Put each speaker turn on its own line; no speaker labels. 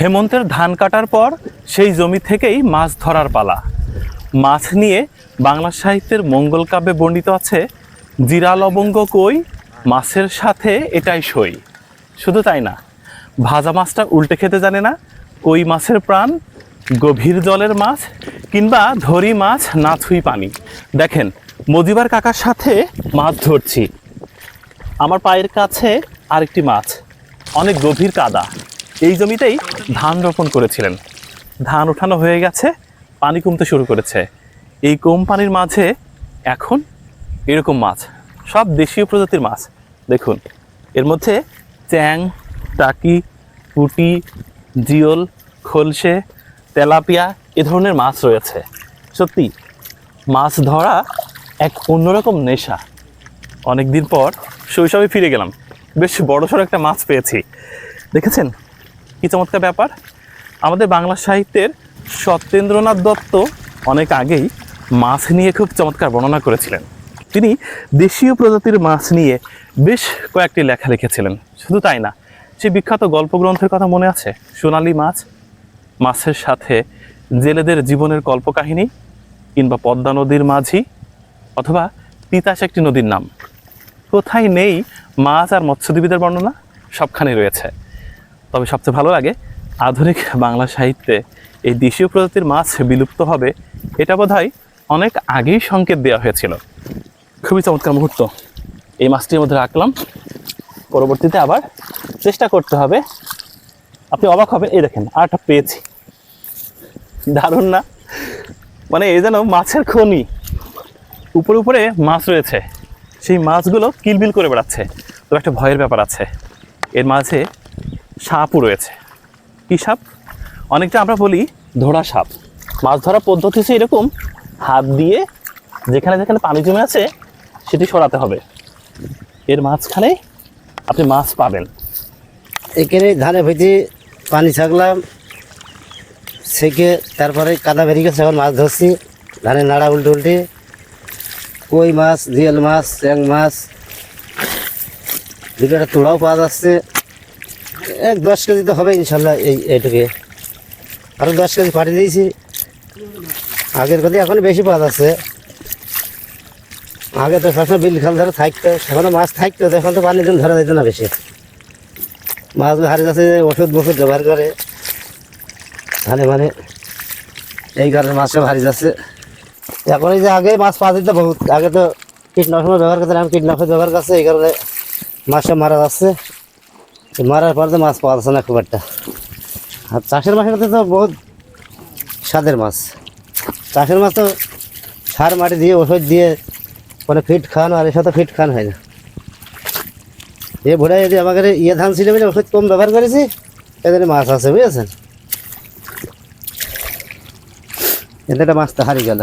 হেমন্তের ধান কাটার পর সেই জমি থেকেই মাছ ধরার পালা। মাছ নিয়ে বাংলা সাহিত্যের মঙ্গল কাব্যে বর্ণিত আছে, জিরা লবঙ্গ কই, মাছের সাথে এটাই সই। শুধু তাই না, ভাজা মাছটা উল্টে খেতে জানে না কই মাছের প্রাণ, গভীর জলের মাছ কিংবা ধরি মাছ না ছুঁই পানি। দেখেন, মজিবার কাকার সাথে মাছ ধরছি। আমার পায়ের কাছে আরেকটি মাছ, অনেক গভীর কাদা। এই জমিতেই ধান রোপণ করেছিলেন। ধান ওঠানো হয়ে গেছে, পানি কমতে শুরু করেছে। এই কম পানির মাঝে এখন এরকম মাছ, সব দেশীয় প্রজাতির মাছ। দেখুন, এর মধ্যে চ্যাং, টাকি পুটি জিওল, খলসে, তেলাপিয়া এ ধরনের মাছ রয়েছে। সত্যি, মাছ ধরা এক অন্যরকম নেশা। অনেক দিন পর শৈশবে ফিরে গেলাম। বেশ বড়সড় একটা মাছ পেয়েছি। দেখেছেন? কি চমৎকার ব্যাপার? আমাদের বাংলা সাহিত্যের সত্যেন্দ্রনাথ দত্ত অনেক আগেই মাছ নিয়ে খুব চমৎকার বর্ণনা করেছিলেন। তিনি দেশীয় প্রজাতির মাছ নিয়ে বেশ কয়েকটি লেখা লিখেছিলেন। শুধু তাই না, সে বিখ্যাত গল্পগ্রন্থের কথা মনে আছে? সোনালি মাছ, মাছের সাথে জেলেদের জীবনের কল্পকাহিনী, কিংবা পদ্মা নদীর মাঝি, অথবা তিতাস একটি নদীর নাম। কোথায় নেই মাছ আর মৎস্যজীবীদের বর্ণনা? সবখানে রয়েছে। তবে সবচেয়ে ভালো লাগে আধুনিক বাংলা সাহিত্যে এই দেশীয় প্রজাতির মাছ বিলুপ্ত হবে, এটা বোধহয় অনেক আগেই সংকেত দেওয়া হয়েছিল। খুবই চমৎকার মুহূর্ত। এই মাছটির মধ্যে রাখলাম। পরবর্তীতে আবার চেষ্টা করতে হবে। আপনি অবাক হবেন, এই দেখেন আরটা পেয়েছি। দারুণ না? মানে এই যেন মাছের খনি। উপরে উপরে মাছ রয়েছে। সেই মাছগুলো কিলবিল করে বেড়াচ্ছে। তো একটা ভয়ের ব্যাপার আছে। এর মাঝে সাপও রয়েছে। কী সাপ? অনেকটা আমরা বলি ধরা সাপ। মাছ ধরার পদ্ধতি হচ্ছে এরকম, হাত দিয়ে যেখানে যেখানে পানি জমে আছে, সেটি সরাতে হবে। এর মাঝখানে আপনি মাছ পাবেন।
এখানে ধানে ভেজে পানি ছাগলাম সেকে তারপরে কাদা বেরিয়ে গেছে, এখন মাছ ধরছি। ধানে নাড়া উল্টে উল্টে, কই মাছ জিয়াল মাছ, চ্যাং মাছ, দুটো একটা তোড়াও পাওয়া যাচ্ছে। এক দশ কেজি তো হবে ইনশাল্লাহ এই, এইটুকু। আরও দশ কেজি পাঠিয়ে দিয়েছি। আগের কথা এখন বেশি পাওয়া যাচ্ছে। আগে তো সবসময় বিল খাল ধরে থাকতো সেখানে মাছ থাকতো, এখন তো পানির জন্য ধরা যেত না বেশি। মাছ হারিয়ে যাচ্ছে ওষুধ বষুধ ব্যবহার করে। ধানে মানে এই কারণে মাছটা হারিয়ে যাচ্ছে। এখন এই যে আগে মাছ পাওয়া যেত বহুত, আগে তো কীটনাশক ব্যবহার করতে কীটনাশক ব্যবহার করছে, এই কারণে মাছটা মারা যাচ্ছে। মারার পর তো মাছ পাওয়া যাচ্ছে না খুব একটা। আর চাষের মাছের তো বহুত স্বাদের মাছ। চাষের মাছ তো সার, মাটি দিয়ে, ওষুধ দিয়ে মানে ফিট খাওয়ানো, আর এর তো ফিট খাওয়ানো হয় না। এ ভোড়া যদি আমাকে ইয়ে ধান ছিল বলে ওষুধ কম ব্যবহার করেছি এদের মাছ আছে, বুঝেছেন? এদের মাছ তো হারিয়ে গেল।